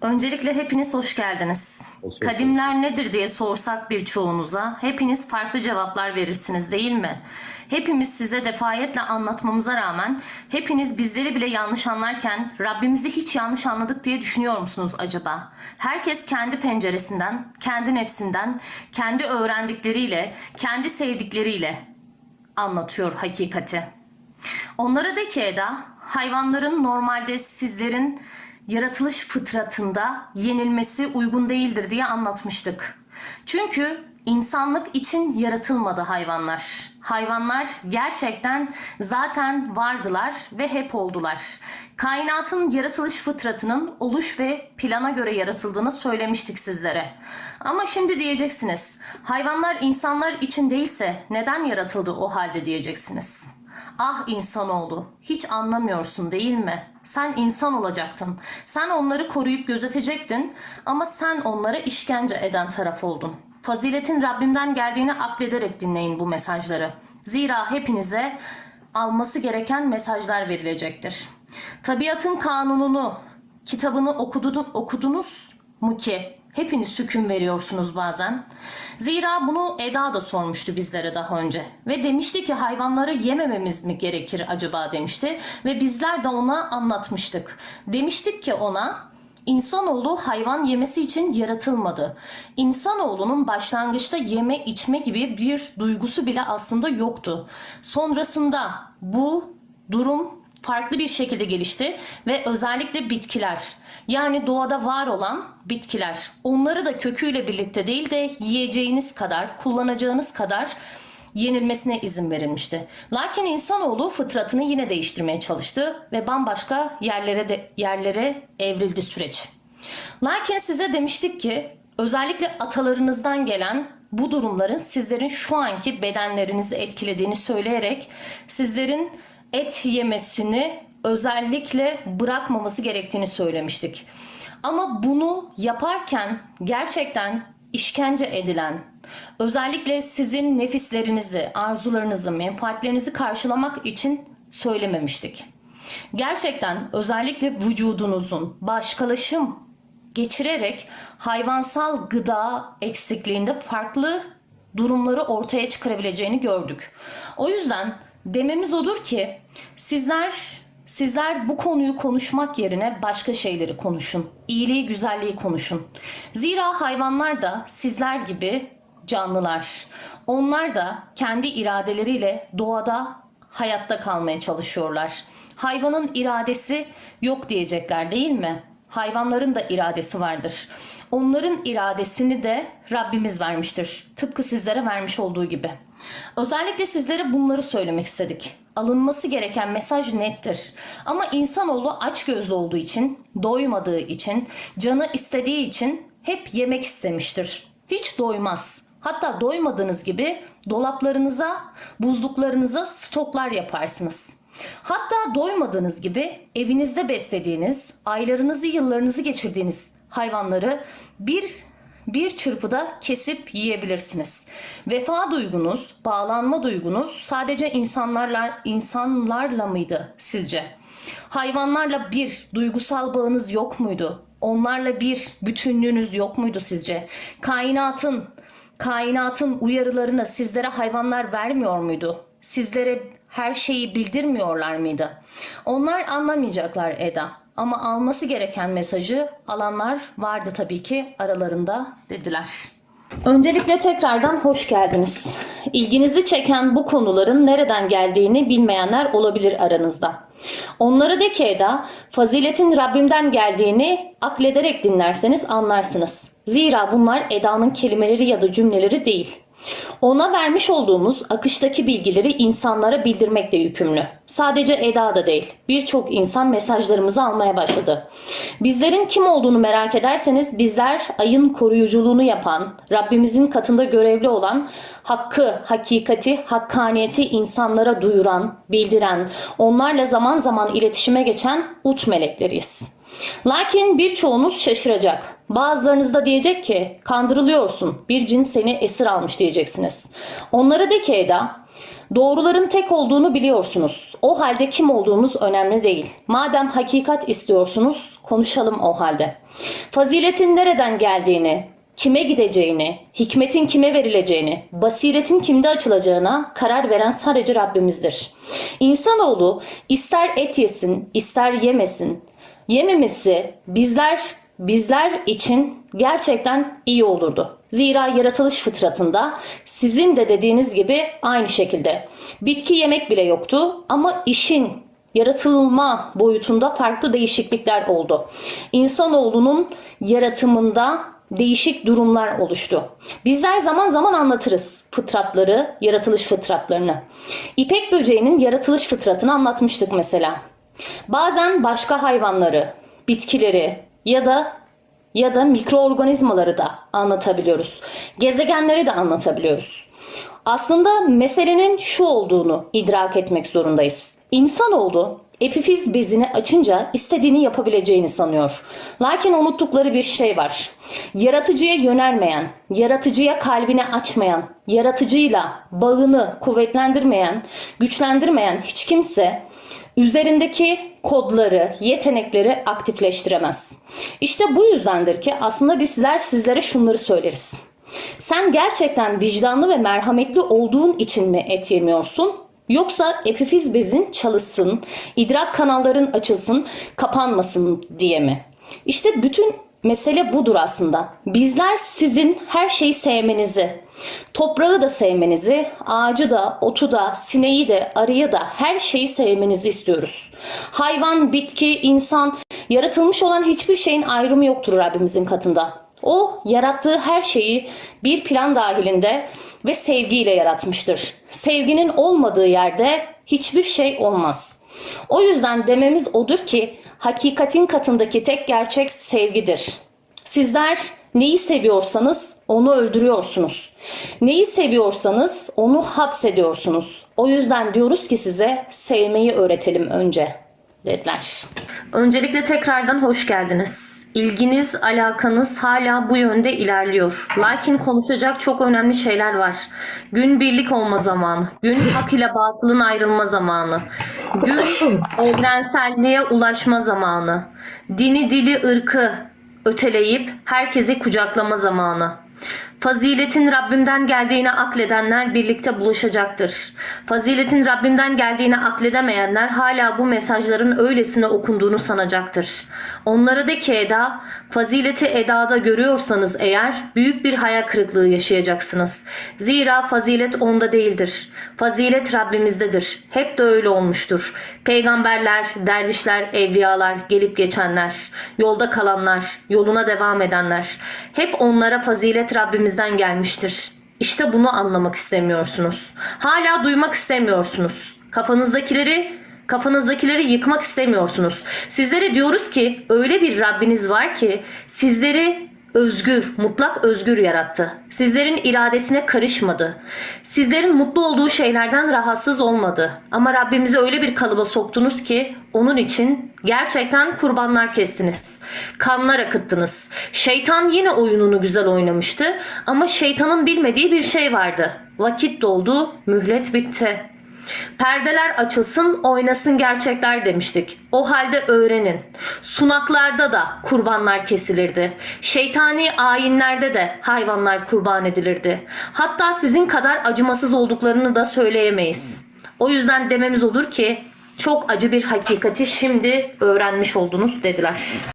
Öncelikle hepiniz hoş geldiniz. Hoş. Kadimler nedir diye sorsak birçoğunuza hepiniz farklı cevaplar verirsiniz değil mi? Hepimiz size defayetle anlatmamıza rağmen hepiniz bizleri bile yanlış anlarken Rabbimizi hiç yanlış anladık diye düşünüyor musunuz acaba? Herkes kendi penceresinden, kendi nefsinden, kendi öğrendikleriyle, kendi sevdikleriyle anlatıyor hakikati. Onlara de ki Eda, hayvanların normalde sizlerin yaratılış fıtratında yenilmesi uygun değildir diye anlatmıştık. Çünkü insanlık için yaratılmadı hayvanlar. Hayvanlar gerçekten zaten vardılar ve hep oldular. Kainatın yaratılış fıtratının oluş ve plana göre yaratıldığını söylemiştik sizlere. Ama şimdi diyeceksiniz, hayvanlar insanlar için değilse neden yaratıldı o halde diyeceksiniz. Ah insanoğlu, hiç anlamıyorsun değil mi? Sen insan olacaktın. Sen onları koruyup gözetecektin ama sen onlara işkence eden taraf oldun. Faziletin Rabbimden geldiğini aklederek dinleyin bu mesajları. Zira hepinize alması gereken mesajlar verilecektir. Tabiatın kanununu, kitabını okudun, okudunuz mu ki? Hepiniz hüküm veriyorsunuz bazen. Zira bunu Eda da sormuştu bizlere daha önce. Ve demişti ki hayvanları yemememiz mi gerekir acaba demişti. Ve bizler de ona anlatmıştık. Demiştik ki ona İnsanoğlu hayvan yemesi için yaratılmadı. İnsanoğlunun başlangıçta yeme içme gibi bir duygusu bile aslında yoktu. Sonrasında bu durum farklı bir şekilde gelişti ve özellikle bitkiler yani doğada var olan bitkiler onları da köküyle birlikte değil de yiyeceğiniz kadar kullanacağınız kadar yenilmesine izin verilmişti. Lakin insanoğlu fıtratını yine değiştirmeye çalıştı ve bambaşka yerlere de yerlere evrildi süreç. Lakin size demiştik ki özellikle atalarınızdan gelen bu durumların sizlerin şu anki bedenlerinizi etkilediğini söyleyerek sizlerin et yemesini özellikle bırakmaması gerektiğini söylemiştik. Ama bunu yaparken gerçekten işkence edilen, özellikle sizin nefislerinizi, arzularınızı, menfaatlerinizi karşılamak için söylememiştik. Gerçekten özellikle vücudunuzun başkalaşım geçirerek hayvansal gıda eksikliğinde farklı durumları ortaya çıkarabileceğini gördük. O yüzden dememiz odur ki sizler sizler bu konuyu konuşmak yerine başka şeyleri konuşun. İyiliği, güzelliği konuşun. Zira hayvanlar da sizler gibi canlılar. Onlar da kendi iradeleriyle doğada hayatta kalmaya çalışıyorlar. Hayvanın iradesi yok diyecekler değil mi? Hayvanların da iradesi vardır. Onların iradesini de Rabbimiz vermiştir. Tıpkı sizlere vermiş olduğu gibi. Özellikle sizlere bunları söylemek istedik. Alınması gereken mesaj nettir. Ama insanoğlu açgözlü olduğu için, doymadığı için, canı istediği için hep yemek istemiştir. Hiç doymaz. Hatta doymadığınız gibi dolaplarınıza, buzluklarınıza stoklar yaparsınız. Hatta doymadığınız gibi evinizde beslediğiniz, aylarınızı, yıllarınızı geçirdiğiniz hayvanları bir bir çırpıda kesip yiyebilirsiniz. Vefa duygunuz, bağlanma duygunuz sadece insanlarla insanlarla mıydı sizce? Hayvanlarla bir duygusal bağınız yok muydu? Onlarla bir bütünlüğünüz yok muydu sizce? Kainatın kainatın uyarılarını sizlere hayvanlar vermiyor muydu? Sizlere her şeyi bildirmiyorlar mıydı? Onlar anlamayacaklar Eda. Ama alması gereken mesajı alanlar vardı tabii ki aralarında dediler. Öncelikle tekrardan hoş geldiniz. İlginizi çeken bu konuların nereden geldiğini bilmeyenler olabilir aranızda. Onlara de ki Eda, faziletin Rabbimden geldiğini aklederek dinlerseniz anlarsınız. Zira bunlar Eda'nın kelimeleri ya da cümleleri değil. Ona vermiş olduğumuz akıştaki bilgileri insanlara bildirmekle yükümlü. Sadece Eda da değil, birçok insan mesajlarımızı almaya başladı. Bizlerin kim olduğunu merak ederseniz bizler ayın koruyuculuğunu yapan, Rabbimizin katında görevli olan, hakkı, hakikati, hakkaniyeti insanlara duyuran, bildiren, onlarla zaman zaman iletişime geçen ut melekleriyiz. Lakin birçoğunuz şaşıracak. Bazılarınız da diyecek ki kandırılıyorsun. Bir cin seni esir almış diyeceksiniz. Onlara de ki Eda Doğruların tek olduğunu biliyorsunuz. O halde kim olduğunuz önemli değil. Madem hakikat istiyorsunuz, Konuşalım o halde. Faziletin nereden geldiğini, kime gideceğini, hikmetin kime verileceğini, basiretin kimde açılacağına karar veren sadece Rabbimizdir. İnsanoğlu ister et yesin, ister yemesin, yememesi bizler bizler için gerçekten iyi olurdu. Zira yaratılış fıtratında sizin de dediğiniz gibi aynı şekilde bitki yemek bile yoktu ama işin yaratılma boyutunda farklı değişiklikler oldu. İnsanoğlunun yaratımında değişik durumlar oluştu. Bizler zaman zaman anlatırız fıtratları, yaratılış fıtratlarını. İpek böceğinin yaratılış fıtratını anlatmıştık mesela. Bazen başka hayvanları, bitkileri ya da ya da mikroorganizmaları da anlatabiliyoruz. Gezegenleri de anlatabiliyoruz. Aslında meselenin şu olduğunu idrak etmek zorundayız. İnsanoğlu epifiz bezini açınca istediğini yapabileceğini sanıyor. Lakin unuttukları bir şey var. Yaratıcıya yönelmeyen, yaratıcıya kalbini açmayan, yaratıcıyla bağını kuvvetlendirmeyen, güçlendirmeyen hiç kimse üzerindeki kodları, yetenekleri aktifleştiremez. İşte bu yüzdendir ki aslında bizler sizlere şunları söyleriz. Sen gerçekten vicdanlı ve merhametli olduğun için mi et yemiyorsun? Yoksa epifiz bezin çalışsın, idrak kanalların açılsın, kapanmasın diye mi? İşte bütün mesele budur aslında. Bizler sizin her şeyi sevmenizi, toprağı da sevmenizi, ağacı da, otu da, sineği de, arıyı da her şeyi sevmenizi istiyoruz. Hayvan, bitki, insan, yaratılmış olan hiçbir şeyin ayrımı yoktur Rabbimizin katında. O yarattığı her şeyi bir plan dahilinde ve sevgiyle yaratmıştır. Sevginin olmadığı yerde hiçbir şey olmaz. O yüzden dememiz odur ki hakikatin katındaki tek gerçek sevgidir. Sizler neyi seviyorsanız onu öldürüyorsunuz. Neyi seviyorsanız onu hapsediyorsunuz. O yüzden diyoruz ki size sevmeyi öğretelim önce dediler. Öncelikle tekrardan hoş geldiniz. İlginiz, alakanız hala bu yönde ilerliyor. Lakin konuşacak çok önemli şeyler var. Gün birlik olma zamanı. Gün hak ile batılın ayrılma zamanı. Gün evrenselliğe ulaşma zamanı. Dini, dili, ırkı öteleyip herkesi kucaklama zamanı. Faziletin Rabbimden geldiğini akledenler birlikte buluşacaktır. Faziletin Rabbimden geldiğini akledemeyenler hala bu mesajların öylesine okunduğunu sanacaktır. Onlara de ki Eda, fazileti Eda'da görüyorsanız eğer büyük bir hayal kırıklığı yaşayacaksınız. Zira fazilet onda değildir. Fazilet Rabbimizdedir. Hep de öyle olmuştur. Peygamberler, dervişler, evliyalar, gelip geçenler, yolda kalanlar, yoluna devam edenler. Hep onlara fazilet Rabbimizden gelmiştir. İşte bunu anlamak istemiyorsunuz. Hala duymak istemiyorsunuz. Kafanızdakileri kafanızdakileri yıkmak istemiyorsunuz. Sizlere diyoruz ki öyle bir Rabbiniz var ki sizleri özgür, mutlak özgür yarattı. Sizlerin iradesine karışmadı. Sizlerin mutlu olduğu şeylerden rahatsız olmadı. Ama Rabbimizi öyle bir kalıba soktunuz ki onun için gerçekten kurbanlar kestiniz. Kanlar akıttınız. Şeytan yine oyununu güzel oynamıştı ama şeytanın bilmediği bir şey vardı. Vakit doldu, mühlet bitti. Perdeler açılsın, oynasın gerçekler demiştik. O halde öğrenin. Sunaklarda da kurbanlar kesilirdi. Şeytani ayinlerde de hayvanlar kurban edilirdi. Hatta sizin kadar acımasız olduklarını da söyleyemeyiz. O yüzden dememiz olur ki çok acı bir hakikati şimdi öğrenmiş oldunuz dediler.